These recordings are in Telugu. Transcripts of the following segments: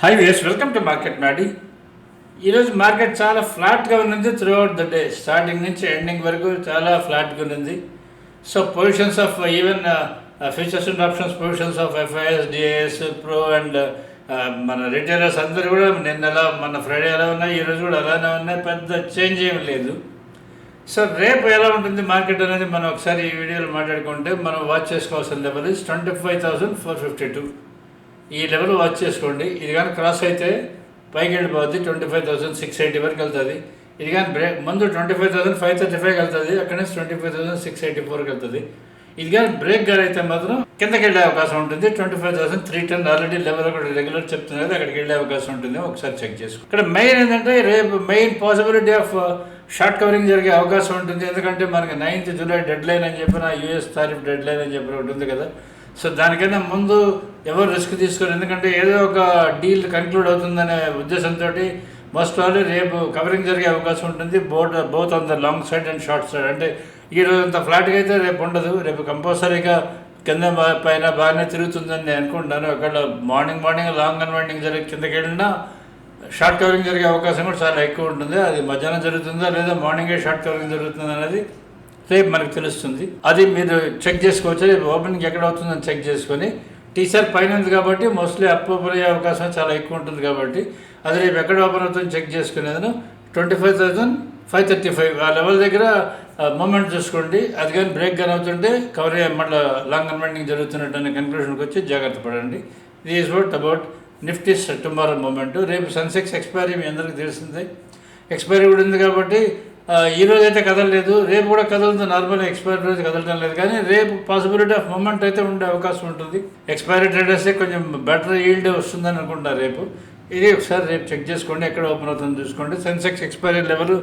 హాయ్ వేస్ వెల్కమ్ టు మార్కెట్ నాడి ఈరోజు మార్కెట్ చాలా ఫ్లాట్గా ఉన్నది throughout the day starting నుంచి ఎండింగ్ వరకు చాలా ఫ్లాట్గా ఉన్నది. So positions of even futures and options positions of FIIs DIIs pro and మన రిటైలర్స్ అందరూ కూడా నిన్న ఎలా మన ఫ్రైడే ఎలా ఉన్నాయి. ఈరోజు కూడా అలానే ఉన్నాయి. పెద్ద చేంజ్ ఏమి లేదు. సో రేపు ఎలా ఉంటుంది మార్కెట్ అనేది మనం ఒకసారి ఈ వీడియోలో మాట్లాడుకుంటే మనం వాచ్ చేసుకోవాల్సిన level is twenty five thousand four fifty two ఈ లెవెల్ వాచ్ చేసుకోండి. ఇది కానీ క్రాస్ అయితే పైకి వెళ్ళిపోద్ది twenty five thousand six eighty వరకు వెళ్తుంది. ఇది కానీ బ్రేక్ ముందు twenty five thousand five thirty five వెళ్తుంది అక్కడ నుంచి twenty five thousand six eighty ఫోర్కి వెళ్తుంది. ఇది కానీ బ్రేక్ గారు అయితే మాత్రం కిందకి వెళ్ళే అవకాశం ఉంటుంది. Twenty five thousand three ten already level ఒకటి రెగ్యులర్ చెప్తున్నారు. అక్కడికి వెళ్ళే అవకాశం ఉంటుంది. ఒకసారి చెక్ చేసుకో ఇక్కడ మెయిన్ ఏంటంటే రేపు main possibility of short covering జరిగే అవకాశం ఉంటుంది. ఎందుకంటే మనకి నైన్త్ జూలై డెడ్ లైన్ అని చెప్పిన యూఎస్ తారీఫ్ డెడ్ లైన్ అని చెప్పిన ఒకటి ఉంది కదా. సో దానికన్నా ముందు ఎవరు రిస్క్ తీసుకోరు. ఎందుకంటే ఏదో ఒక డీల్ కంక్లూడ్ అవుతుందనే ఉద్దేశంతో మోస్ట్ ఆల్ రేపు కవరింగ్ జరిగే అవకాశం ఉంటుంది. Boat both on the long side and short side అంటే ఈ రోజు అంత ఫ్లాట్గా అయితే రేపు ఉండదు. రేపు కంపల్సరీగా కింద బా- పైన బాగానే తిరుగుతుందని నేను అనుకుంటున్నాను. ఒకవేళ మార్నింగ్ మార్నింగ్ లాంగ్ అన్వైండింగ్ జరిగి కిందకి వెళ్ళినా షార్ట్ కవరింగ్ జరిగే అవకాశం కూడా చాలా ఎక్కువ ఉంటుంది. అది మధ్యాహ్నం జరుగుతుందా లేదా మార్నింగే షార్ట్ కవరింగ్ జరుగుతుందా అనేది రేపు మనకు తెలుస్తుంది. అది మీరు చెక్ చేసుకోవచ్చు. రేపు ఓపెనింగ్ ఎక్కడ అవుతుందని చెక్ చేసుకొని. టీచర్ పైన ఉంది కాబట్టి మోస్ట్లీ అప్ ఓపెన్ అయ్యే అవకాశం చాలా ఎక్కువ ఉంటుంది కాబట్టి అది రేపు ఎక్కడ ఓపెన్ అవుతుందని చెక్ చేసుకునేది twenty five thousand five thirty five ఆ లెవెల్ దగ్గర మూమెంట్ చూసుకోండి. అది కానీ బ్రేక్ కానీ అవుతుంటే కవర్ మళ్ళీ లాంగ్ అన్వైండింగ్ జరుగుతున్నట్టు అనే కన్క్లూషన్కి వచ్చి జాగ్రత్త పడండి. ఇది is what about Nifty's tomorrow moment రేపు సన్సెక్స్ ఎక్స్పైరీ మీ అందరికీ తెలిసిందే. ఎక్స్పైరీ కూడా ఉంది కాబట్టి ఈరోజు ఈ రోజు అయితే కదలలేదు. రేపు కూడా కదలదు. నార్మల్ ఎక్స్పైరీ రోజు కదలడం లేదు. కానీ రేపు పాసిబిలిటీ ఆఫ్ మూమెంట్ అయితే ఉండే అవకాశం ఉంటుంది. ఎక్స్పైరీ ట్రేడర్సే కొంచెం బెటర్ ఈల్డ్ వస్తుందని అనుకుంటా రేపు. ఇది ఒకసారి రేపు చెక్ చేసుకోండి. ఎక్కడ ఓపెన్ అవుతుందో చూసుకోండి. సెన్సెక్స్ ఎక్స్పైరీ లెవెల్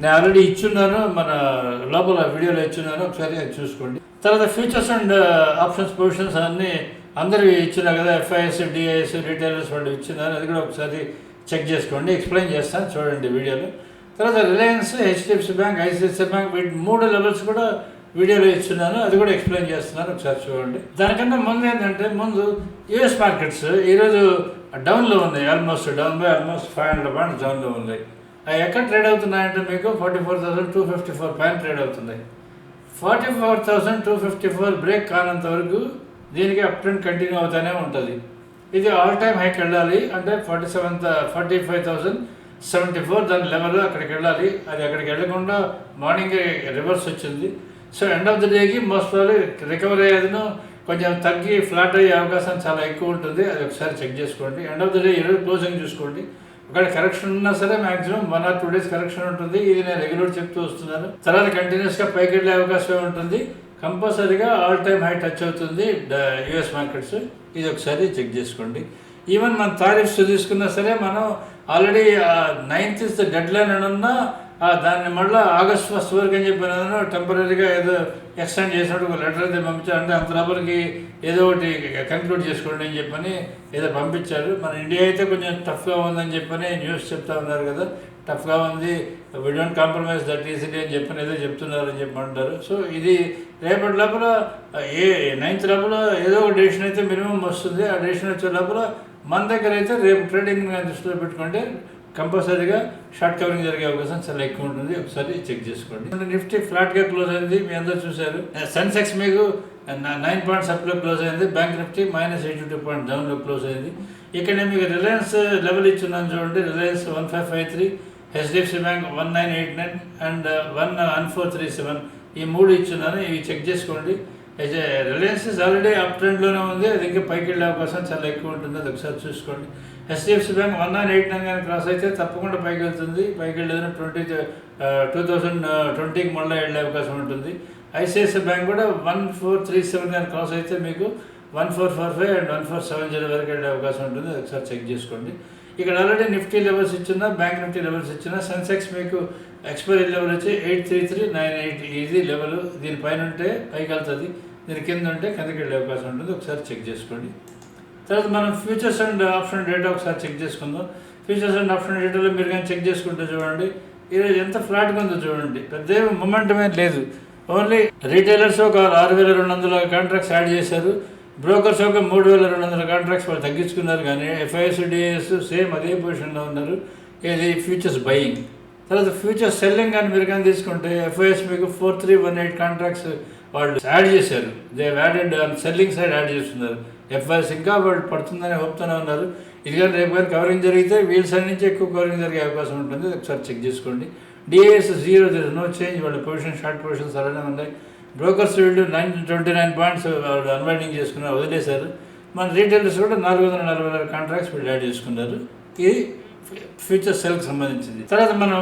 నేను ఆల్రెడీ ఇచ్చున్నాను. మన లోపల వీడియోలో ఇచ్చున్నాను. ఒకసారి అది చూసుకోండి. తర్వాత ఫ్యూచర్స్ అండ్ ఆప్షన్స్ పొజిషన్స్ అన్నీ అందరూ ఇచ్చినా కదా. ఎఫ్ఐఎస్ డిఐఎస్ రిటైలర్స్ వాళ్ళు ఇచ్చినారు. అది కూడా ఒకసారి చెక్ చేసుకోండి. ఎక్స్ప్లెయిన్ చేస్తాను. చూడండి వీడియోలో. తర్వాత Reliance HDFC bank ICICI bank వీటి మూడు లెవెల్స్ కూడా వీడియోలో ఇస్తున్నాను అది కూడా ఎక్స్ప్లెయిన్ చేస్తున్నాను ఒకసారి చూడండి. దానికన్నా ముందు ఏంటంటే ముందు యుఎస్ మార్కెట్స్ ఈరోజు డౌన్లో ఉన్నాయి. Almost down by almost five hundred points డౌన్లో ఉన్నాయి. అవి ఎక్కడ ట్రేడ్ అవుతున్నాయంటే మీకు forty four thousand two fifty four point trade అవుతున్నాయి. Forty four thousand two fifty four break కానంత వరకు దీనికి అప్ ట్రెండ్ కంటిన్యూ అవుతూనే ఉంటుంది. ఇది ఆల్ టైమ్ హైక్ వెళ్ళాలి అంటే forty seven forty five thousand seventy four దాని లెవెల్ అక్కడికి వెళ్ళాలి. అది అక్కడికి వెళ్ళకుండా మార్నింగ్ రివర్స్ వచ్చింది. సో ఎండ్ ఆఫ్ ద డేకి మోస్ట్ ప్రాబ్లీ రికవర్ అయ్యేదిను కొంచెం తగ్గి ఫ్లాట్ అయ్యే అవకాశం చాలా ఎక్కువ ఉంటుంది. అది ఒకసారి చెక్ చేసుకోండి. ఎండ్ ఆఫ్ ద డే ఈరోజు క్లోజింగ్ చూసుకోండి. ఒకవేళ కరెక్షన్ ఉన్నా సరే maximum one or two days correction ఉంటుంది. ఇది నేను రెగ్యులర్ చెప్తూ వస్తున్నాను. తర్వాత కంటిన్యూస్గా పైకి వెళ్ళే అవకాశం ఉంటుంది. కంపల్సరీగా ఆల్ టైమ్ హై టచ్ అవుతుంది. యుఎస్ మార్కెట్స్ ఇది ఒకసారి చెక్ చేసుకోండి. ఈవెన్ మన తారీఫ్స్ తీసుకున్నా సరే మనం already ninth is deadline అని ఉన్నా దాన్ని మళ్ళీ ఆగస్ట్ ఫస్ట్ వరకు అని చెప్పిన టెంపరీగా ఏదో ఎక్స్టెండ్ చేసినట్టు ఒక లెటర్ అయితే పంపించారంటే అంత లోపలికి ఏదో ఒకటి కన్క్లూడ్ చేసుకోండి అని చెప్పని ఏదో పంపించారు. మన ఇండియా అయితే కొంచెం టఫ్గా ఉందని చెప్పని న్యూస్ చెప్తా ఉన్నారు కదా. టఫ్గా ఉంది. We don't compromise that easily అని చెప్పని ఏదో చెప్తున్నారు అని చెప్పి అంటారు సో ఇది రేపటి లోపల ఏ నైన్త్ లోపల ఏదో ఒక డెసిషన్ అయితే మినిమం వస్తుంది. ఆ డెసిషన్ వచ్చే లోపల మన దగ్గర అయితే రేపు ట్రేడింగ్ దృష్టిలో పెట్టుకుంటే కంపల్సరీగా షార్ట్ కవరింగ్ జరిగే అవకాశం చాలా ఎక్కువ ఉంటుంది. ఒకసారి చెక్ చేసుకోండి. నిఫ్టీ ఫ్లాట్గా క్లోజ్ అయింది. మీ అందరూ చూశారు. సెన్సెక్స్ మీకు నైన్ పాయింట్స్ అప్లో క్లోజ్ అయింది. Bank Nifty minus eighty two point డౌన్లో క్లోజ్ అయింది. ఇక్కడ నేను మీకు రిలయన్స్ లెవెల్ ఇచ్చున్నాను చూడండి. Reliance one five five three HDFC bank one nine eight nine and one one four three seven ఈ మూడు ఇచ్చున్నాను. ఇవి చెక్ చేసుకోండి. అయితే రిలయన్స్ ఆల్రెడీ అప్ ట్రెండ్లోనే ఉంది. అది ఇంకా పైకి వెళ్ళే అవకాశం చాలా ఎక్కువ ఉంటుంది. అది ఒకసారి చూసుకోండి. HDFC bank one nine eight nine కానీ క్రాస్ అయితే తప్పకుండా పైకి వెళ్తుంది. పైకి వెళ్ళేదని ట్వంటీ టూ థౌజండ్ ట్వంటీకి మళ్ళీ వెళ్ళే అవకాశం ఉంటుంది. ఐసిఐసిఐ బ్యాంక్ కూడా వన్ ఫోర్ త్రీ సెవెన్ కానీ క్రాస్ అయితే మీకు one four four five and one four seven zero వరకు వెళ్ళే అవకాశం ఉంటుంది. అది ఒకసారి చెక్ చేసుకోండి. ఇక్కడ ఆల్రెడీ నిఫ్టీ లెవెల్స్ ఇచ్చిన బ్యాంక్ నిఫ్టీ లెవెల్స్ ఇచ్చిన సెన్సెక్స్ మీకు ఎక్స్పైరీ లెవెల్ వచ్చి eight three three nine eight ఇది లెవెల్. దీనిపైన ఉంటే పైకి వెళ్తుంది. దీని కింద ఉంటే కిందకి వెళ్ళే అవకాశం ఉంటుంది. ఒకసారి చెక్ చేసుకోండి. తర్వాత మనం ఫ్యూచర్స్ అండ్ ఆప్షన్ డేటా ఒకసారి చెక్ చేసుకుందాం. ఫ్యూచర్స్ అండ్ ఆప్షన్ డేటాలో మీరు కానీ చెక్ చేసుకుంటే చూడండి. ఈరోజు ఎంత ఫ్లాట్గా ఉందో చూడండి. పెద్ద మొమెంటమే లేదు. ఓన్లీ రీటైలర్స్ ఒక ఆరు వేల రెండు వందల కాంట్రాక్ట్స్ యాడ్ చేశారు. బ్రోకర్స్ ఒక మూడు వేల రెండు వందల కాంట్రాక్ట్స్ వాళ్ళు తగ్గించుకున్నారు. కానీ ఎఫ్ఐఎస్ డిఎస్ సేమ్ అదే పొజిషన్లో ఉన్నారు. ఇది ఫ్యూచర్స్ బయింగ్ తర్వాత ఫ్యూచర్స్ సెల్లింగ్ కానీ మీరు కానీ తీసుకుంటే ఎఫ్ఐఎస్ మీకు four three one eight contracts వాళ్ళు యాడ్ చేశారు. They added selling side add చేస్తున్నారు. ఎఫ్ఐఎస్ ఇంకా వాళ్ళు పడుతుందని చెప్తూనే ఉన్నారు. ఇది కానీ రేపు కానీ కవరింగ్ జరిగితే వీల్ సైడ్ నుంచి ఎక్కువ కవరింగ్ జరిగే అవకాశం ఉంటుంది. ఒకసారి చెక్ చేసుకోండి. DAS zero zero no change వాళ్ళ పొజిషన్ షార్ట్ పొజిషన్స్ అలానే ఉన్నాయి. బ్రోకర్స్ వీళ్ళు నైన్ ట్వంటీ నైన్ పాయింట్స్ వాళ్ళు అన్వైండింగ్ చేసుకున్నారు. వదిలేశారు. మన రీటైలర్స్ కూడా నాలుగు వందల నలభై నాలుగు కాంట్రాక్ట్స్ వీళ్ళు యాడ్ చేసుకున్నారు. ఇది ఫ్యూచర్ సెల్కి సంబంధించింది. తర్వాత మనం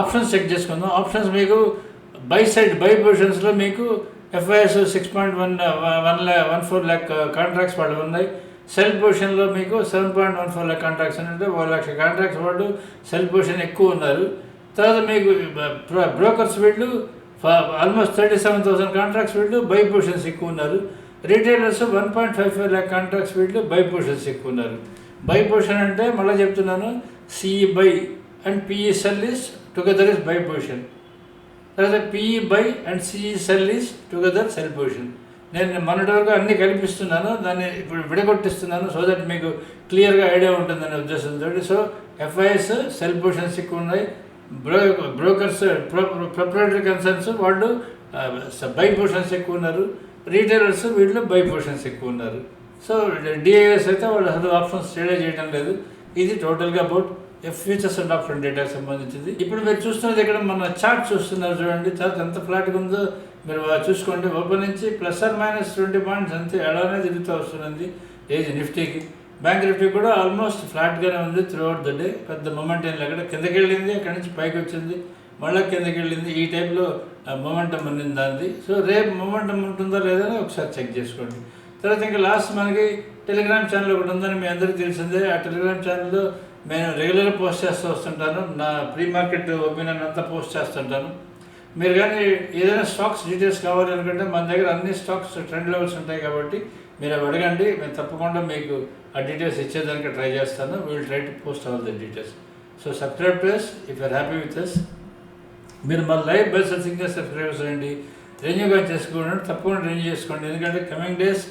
ఆప్షన్స్ చెక్ చేసుకుందాం. ఆప్షన్స్ మీకు బై సైడ్ బై పొజిషన్స్లో మీకు FIIs six point one one ల్యా one four lakh contracts వాళ్ళు ఉన్నాయి. సెల్ పొజిషన్లో మీకు seven point one four lakh contracts అంటే ఒక లక్ష కాంట్రాక్ట్స్ వాళ్ళు సెల్ పొజిషన్ ఎక్కువ ఉన్నారు. తర్వాత మీకు బ్రోకర్స్ వీళ్ళు almost thirty seven thousand contracts వీళ్ళు బై పొజిషన్స్ ఎక్కువ ఉన్నారు. Retailers one point five five lakh contracts వీళ్ళు బై పొజిషన్స్ ఎక్కువ ఉన్నారు. బై పొజిషన్ అంటే మళ్ళీ చెప్తున్నాను CE buy and PE sell is together is buy position తర్వాత PE buy and CE sell is together sell position నేను మొన్నటి వరకు అన్ని కల్పిస్తున్నాను దాన్ని ఇప్పుడు విడగొట్టిస్తున్నాను సో దట్ మీకు క్లియర్గా ఐడియా ఉంటుందనే ఉద్దేశంతో. సో ఎఫ్ఐఎస్ సెల్ పొజిషన్స్ ఎక్కువ ఉన్నాయి. బ్రో బ్రోకర్స్ ప్రొపరేటరీ కన్సర్న్స్ వాళ్ళు బై పొజిషన్స్ ఎక్కువ ఉన్నారు. రీటైలర్స్ వీళ్ళు బై పొజిషన్స్ ఎక్కువ ఉన్నారు. సో డిఐఎస్ అయితే వాళ్ళు అసలు ఆప్షన్స్ ట్రేడే చేయడం లేదు. ఇది టోటల్గా అబౌట్ ఫ్యూచర్స్ అండ్ ఆప్షన్ డేటాకి సంబంధించింది. ఇప్పుడు మీరు చూస్తున్నది ఇక్కడ మన చార్ట్ చూస్తున్నారు చూడండి. చార్ట్ ఎంత ఫ్లాట్గా ఉందో మీరు చూసుకోండి. ఓపెన్ నుంచి plus or minus twenty points అంతే ఎలానే తిరుగుతూ వస్తున్నది. ఏది? నిఫ్టీకి బ్యాంక్ నిఫ్టీ కూడా ఆల్మోస్ట్ ఫ్లాట్గానే ఉంది త్రూ అవుట్ ద డే పెద్ద మొమెంట్ ఏం లేకుండా కిందకి వెళ్ళింది అక్కడి నుంచి పైకి వచ్చింది. మళ్ళీ కిందకి వెళ్ళింది. ఈ టైప్లో మొమెంటం ఉన్నింది దాన్ని సో రేపు మొమెంటం ఉంటుందో లేదో ఒకసారి చెక్ చేసుకోండి. తర్వాత ఇంకా లాస్ట్ మనకి టెలిగ్రామ్ ఛానల్ ఒకటి ఉందని మీ అందరికీ తెలిసిందే. ఆ టెలిగ్రామ్ ఛానల్లో నేను రెగ్యులర్గా పోస్ట్ చేస్తూ వస్తుంటాను. నా ప్రీ మార్కెట్ ఒపీనియన్ అంతా పోస్ట్ చేస్తుంటాను. మీరు కానీ ఏదైనా స్టాక్స్ డీటెయిల్స్ కావాలి అనుకుంటే మన దగ్గర అన్ని స్టాక్స్ ట్రెండ్ లెవెల్స్ ఉంటాయి కాబట్టి మీరు అవి అడగండి. మేము తప్పకుండా మీకు ఆ డీటెయిల్స్ ఇచ్చేదానికి ట్రై చేస్తాను. Will try to post all the details so subscribe plus if are happy with us మీరు మన లైవ్ బెస్ట్ సింగర్ చేయండి. అండి రెన్యూగా చేసుకోండి. తప్పకుండా రెన్యూ చేసుకోండి. ఎందుకంటే కమింగ్ డేస్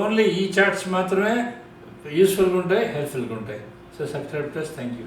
ఓన్లీ ఈ చార్ట్స్ మాత్రమే యూస్ఫుల్గా ఉంటాయి హెల్ప్ఫుల్గా ఉంటాయి. So subscribe to thank you